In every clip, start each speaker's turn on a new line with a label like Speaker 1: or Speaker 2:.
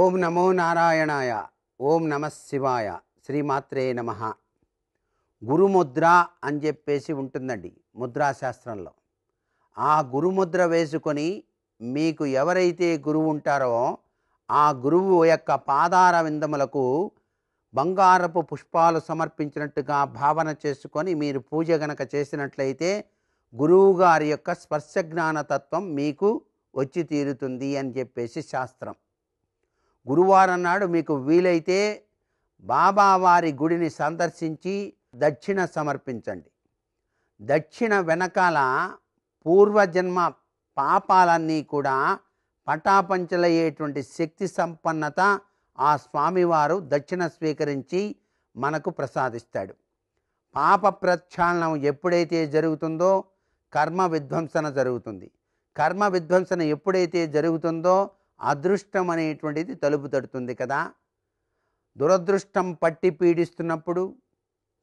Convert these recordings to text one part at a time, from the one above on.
Speaker 1: ఓం నమో నారాయణాయ. ఓం నమ శివాయ. శ్రీమాత్రే నమ. గురుముద్ర అని చెప్పేసి ఉంటుందండి ముద్రాశాస్త్రంలో. ఆ గురుముద్ర వేసుకొని మీకు ఎవరైతే గురువు ఉంటారో ఆ గురువు యొక్క పాదార విందములకు బంగారపు పుష్పాలు సమర్పించినట్టుగా భావన చేసుకొని మీరు పూజ గనక చేసినట్లయితే గురువు గారి యొక్క స్పర్శ జ్ఞానతత్వం మీకు వచ్చి తీరుతుంది అని చెప్పేసి శాస్త్రం. గురువారం నాడు మీకు వీలైతే బాబావారి గుడిని సందర్శించి దక్షిణ సమర్పించండి. దక్షిణ వెనకాల పూర్వజన్మ పాపాలన్నీ కూడా పటాపంచలయ్యేటువంటి శక్తి సంపన్నత ఆ స్వామివారు దక్షిణ స్వీకరించి మనకు ప్రసాదిస్తాడు. పాప ప్రక్షాళనం ఎప్పుడైతే జరుగుతుందో కర్మ విధ్వంసన జరుగుతుంది. కర్మ విధ్వంసన ఎప్పుడైతే జరుగుతుందో అదృష్టం అనేటువంటిది తలుపు తడుతుంది కదా. దురదృష్టం పట్టి పీడిస్తున్నప్పుడు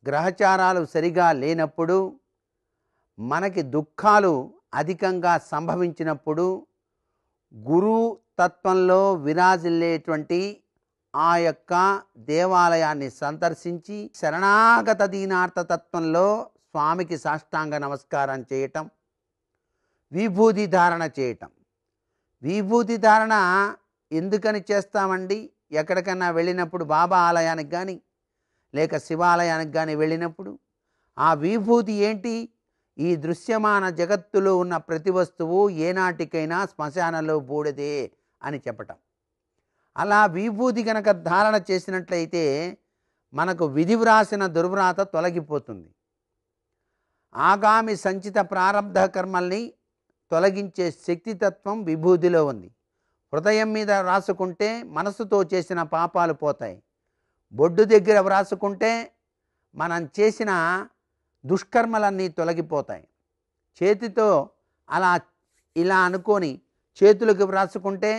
Speaker 1: గ్రహచారాలు సరిగా లేనప్పుడు మనకి దుఃఖాలు అధికంగా సంభవించినప్పుడు గురు తత్వంలో విరాజిల్లేటువంటి ఆ యొక్క దేవాలయాన్ని సందర్శించి శరణాగత దీనార్థ తత్వంలో స్వామికి సాష్టాంగ నమస్కారం చేయటం విభూతి ధారణ చేయటం విభూతి ధారణ ఎందుకని చేస్తామండి? ఎక్కడికన్నా వెళ్ళినప్పుడు బాబా ఆలయానికి కానీ లేక శివాలయానికి కానీ వెళ్ళినప్పుడు ఆ విభూతి ఏంటి? ఈ దృశ్యమాన జగత్తులో ఉన్న ప్రతి వస్తువు ఏనాటికైనా శ్మశానంలో బూడిదే అని చెప్పటం. అలా విభూతి కనుక ధారణ చేసినట్లయితే మనకు విధి వ్రాసిన దుర్వ్రాత తొలగిపోతుంది. ఆగామి సంచిత ప్రారంభ కర్మల్ని తొలగించే శక్తితత్వం విభూతిలో ఉంది. హృదయం మీద వ్రాసుకుంటే మనసుతో చేసిన పాపాలు పోతాయి. బొడ్డు దగ్గర వ్రాసుకుంటే మనం చేసిన దుష్కర్మలన్నీ తొలగిపోతాయి. చేతితో అలా ఇలా అనుకొని చేతులకు వ్రాసుకుంటే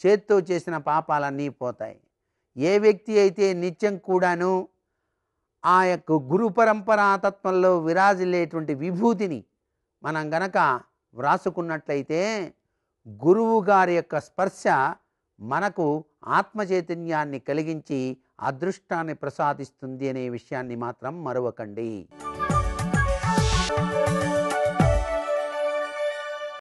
Speaker 1: చేతితో చేసిన పాపాలన్నీ పోతాయి. ఏ వ్యక్తి అయితే నిత్యం కూడాను ఆ యొక్క గురు పరంపరా తత్వంలో విరాజిల్లేటువంటి విభూతిని మనం గనక వ్రాసుకున్నట్లయితే గురువు గారి యొక్క స్పర్శ మనకు ఆత్మచైతన్యాన్ని కలిగించి అదృష్టాన్ని ప్రసాదిస్తుంది అనే విషయాన్ని మాత్రం మరవకండి.